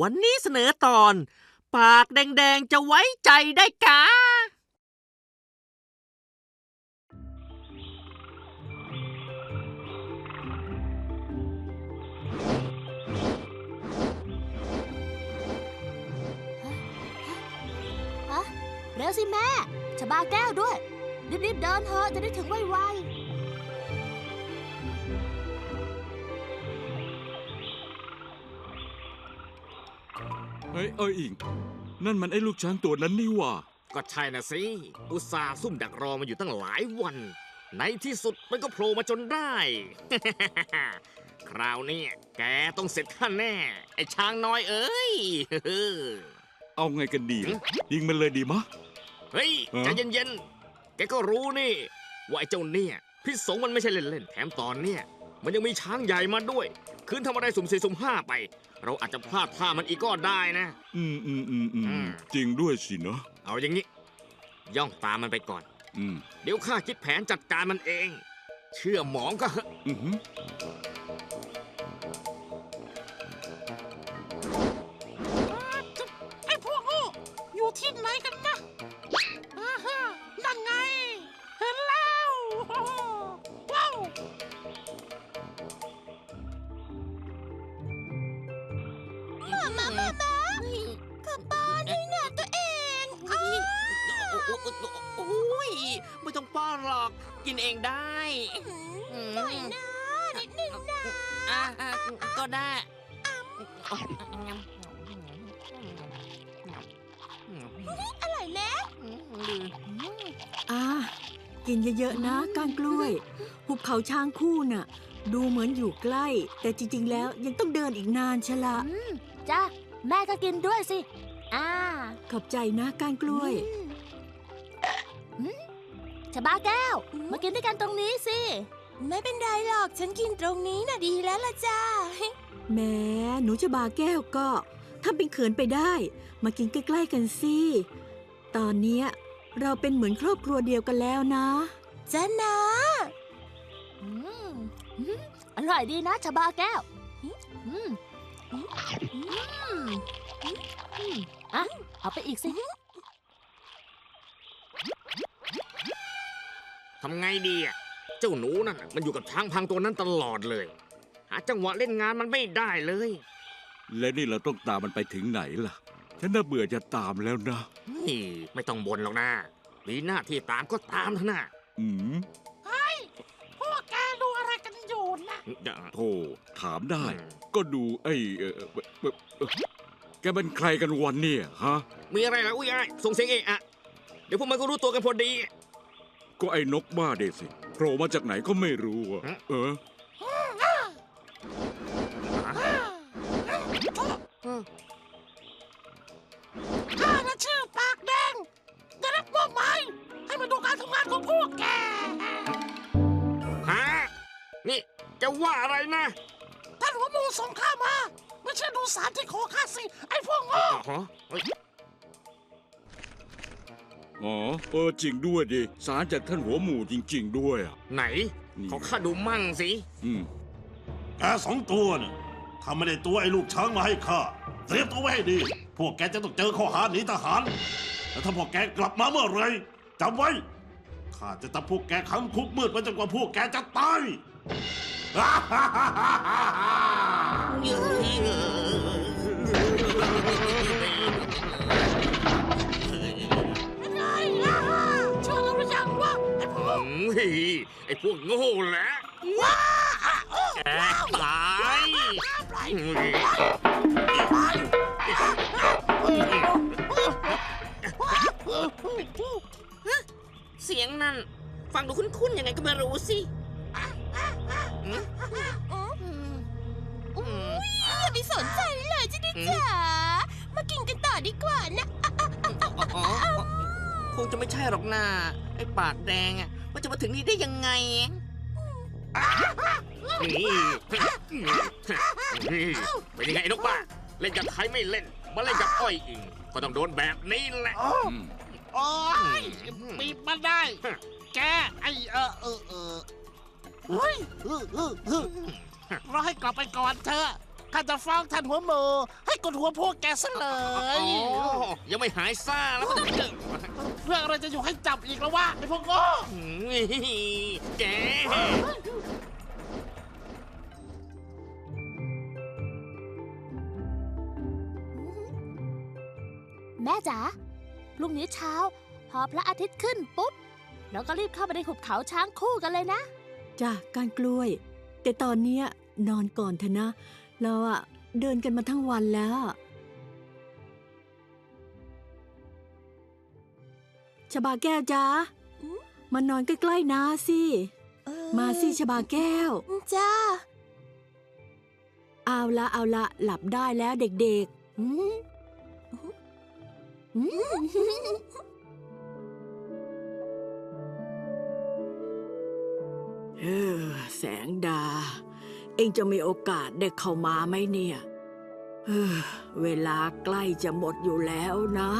วันนี้เสนอตอน ปากแดง ๆ จะไว้ใจได้กาฮะเร็วสิแม่ชะบาแก้วด้วย รีบๆเดินเถอะจะได้ถึงไวๆ เฮ้ยเอ้ยอิงนั่นมันไอ้ลูกช้างตัวนั้นนี่หว่า ก็ใช่นะสิ อุตส่าห์ซุ่มดักรอมาอยู่ตั้งหลายวัน ในที่สุดมันก็โผล่มาจนได้ คราวนี้แกต้องเสร็จข้าแน่ ไอ้ช้างน้อยเอ้ย เอาไงกันดีล่ะยิงมันเลยดีมะ เฮ้ยฮะใจเย็นๆ แกก็รู้นี่ ว่าไอ้เจ้าเนี่ยพิษสงมันไม่ใช่เล่นๆ แถมตอนเนี่ย มันยังมีช้างใหญ่มาด้วย คืนทำอะไรสุ่มสี่สุ่มห้าไป เราอาจจะพลาดท่ามันอีกก็ได้นะ อืมอืมอืมอือืมมจริงด้วยสิเนาะเอาอย่างนี้ ย่องตามมันไปก่อน อืมเดี๋ยวข้าคิดแผนจัดการมันเอง เชื่อหมองก็เหอะอือหือไอ้พวกโง่อยู่ที่ไหนกันนะ กกินเองได้หน่อยนะนิดนึงนะอะอะก็ได้อร่อยไหมอ่ากินเยอะๆนะก้านกล้วย หุบเขาช้างคู่น่ะ ดูเหมือนอยู่ใกล้ แต่จริง ๆ แล้วยังต้องเดินอีกนานชะละอืมจ้าแม่ก็กินด้วยสิ อ่า ขอบใจนะก้านกล้วยอืม ชะบ้าแก้ว มากินด้วยกันตรงนี้สิ ไม่เป็นไรหรอก ฉันกินตรงนี้น่ะดีแล้วล่ะจ้า แหม้หนูจะบาแก้วก็ถ้าเป็นเขินไปได้ มากินใกล้ ๆ กันสิ ตอนเนี้ยเราเป็นเหมือนครอบครัวเดียวกันแล้วนะ จ้านะ อืมอืมอร่อยดีนะชะบาแก้วอืมอืมอืมอืมอะเอาไปอีกสิ ทำไงดีอะ เจ้าหนูนั่นน่ะมันอยู่กับช้างพังตัวนั้นตลอดเลย หาจังหวะเล่นงานมันไม่ได้เลย และนี่เราต้องตามมันไปถึงไหนล่ะ ฉันน่าเบื่อจะตามแล้วนะนี่ไม่ต้องบ่นหรอกนะมีหน้าที่ตามก็ตามเถอะนะอืมพวกแกดูอะไรกันอยู่นะโธ่ถามได้ ก็ดูไอ้เออเอ่อเอ่อเอ่อแกเป็นใครกันวันเนี่ยฮะ มีอะไรล่ะอุ้ยอ้ายส่งเสียงเอะอะ เดี๋ยวพวกมันก็รู้ตัวกันพอดี ก็ไอ้นกบ้าเดสิโผล่มาจากไหนก็ไม่รู้อะฮะเออ ข้าน่ะชื่อปากแดง ได้รับมอบหมายให้มาดูการทำงานของพวกแก ฮะ นี่จะว่าอะไรนะ ท่านหัวหมูส่งข้ามา ไม่ใช่ดูสารที่ขอข้าสิ ไอ้พวกโง่ อ๋อฮะเฮ้ย อ๋อเออจริงด้วยดิสารจากท่านหัวหมู่จริง ๆ ด้วยอะ ไหน นี่ ขอข้าดูมั่งสิอืมแกสองตัวน่ะถ้าไม่ได้ตัวไอ้ลูกช้างมาให้ข้าเตรียมตัวไว้ให้ดี พวกแกจะต้องเจอข้อหาหนีทหาร แล้วถ้าพวกแกกลับมาเมื่อไหรจำไว้ข้าจะจับพวกแกขังคุกมืดไปจนกว่าพวกแกจะตายเป็น ไอ้พวกโง่แหละแกตายเฮ้ยเสียงนั่น ฟังดูคุ้นๆยังไงก็ไม่รู้สิอืมอืมอย่าไปสนใจเลยจิดิจ๋ามากินกันต่อดีกว่านะอ๋อคงจะไม่ใช่หรอกนะไอ้ปากแดงอะ มันจะมาถึงนี่ได้ยังไงนี่เป็นยังไงนกบ้าเล่นกับใครไม่เล่น มาเล่นกับอ้อยอิงก็ต้องโดนแบบนี้แหละอืมโอ้ยปีบมาได้ แก ไอ้เออเออเออเฮ้ยเออเออเออรอให้กลับไปก่อนเถอะ ข้าจะฟ้องท่านหัวหมูให้กดหัวพวกแกซะเลอ๋ยอยังไม่หายซ่าแล้วมันจะเรื่องอะไรจะอยู่ให้จับอีกแล้ววะไอ้พวกโง่อืมแกแม่จ๋าพรุ่งนี้เช้า พอพระอาทิตย์ขึ้นปุ๊บเราก็รีบเข้าไปในหุบเขาช้างคู่กันเลยนะ จ้ะการกล้วย แต่ตอนเนี้ยนอนก่อนเถอะนะ เราอะเดินกันมาทั้งวันแล้ว ชบาแก้วจ้าอืมมานอนใกล้ๆนาสิมาสิชบาแก้ว จ้า เอาละเอาละหลับได้แล้วเด็กอืมอืมๆเออแสงดา เองจะมีโอกาสได้เข้ามาไหมเนี่ยเออเวลาใกล้จะหมดอยู่แล้วนะ